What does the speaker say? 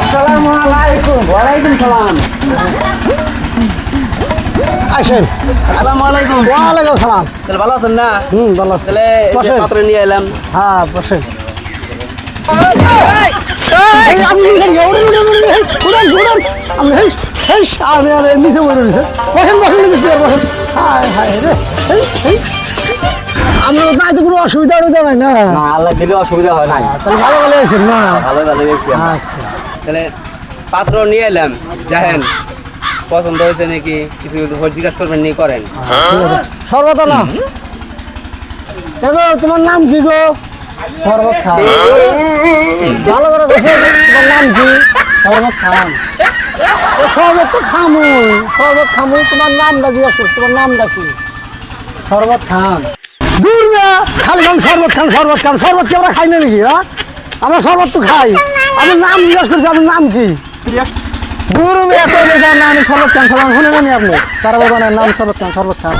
আসসালামু আলাইকুম। ওয়ালাইকুম সালাম। আসেন। আসসালামু আলাইকুম। ওয়ালাইকুম সালাম। তাহলে ভালো আছেন না? হুম ভালো আছে। তাহলে। পাত্র নিয়ে এলাম। হ্যাঁ বসেন। নিচে বসে বসেন, বসেন, নিচে বসেন। হায়, হায় রে, এই। তাই তো কোনো অসুবিধা টুবিধা নাই না? না আল্লাহ দিলে অসুবিধা হয় নাই। তাহলে ভালো ভালো আছেন না? ভালো ভালো দেখছি আচ্ছা। তাহলে পাত্র নিয়ে এলাম। দেখেন পছন্দ হয়েছে নাকি? কিছু জিজ্ঞাসা করবেন নি করেন। সর্বতলা। দেখো তোমার নাম কি গো? সর্বত খান ভালো করে দেখো তোমার নাম কি? সর্বত খান ও সর্বত তো খামুই সর্বত খামুই তোমার নামটা জিজ্ঞাসা তোমার নামটা কি? সর্বত খান দূর না। খালি খান শরবত খান শরবত খান শরবত কি আমরা খাই না নাকি হ্যাঁ? আমরা শরবত তো খাই। আমি নাম জিজ্ঞেস করছি আপনার নাম কি? দূর এত নাম শরবত খান শরবত শুনে জানি আপনি। তারা বাবার নাম শরবত খান শরবত খান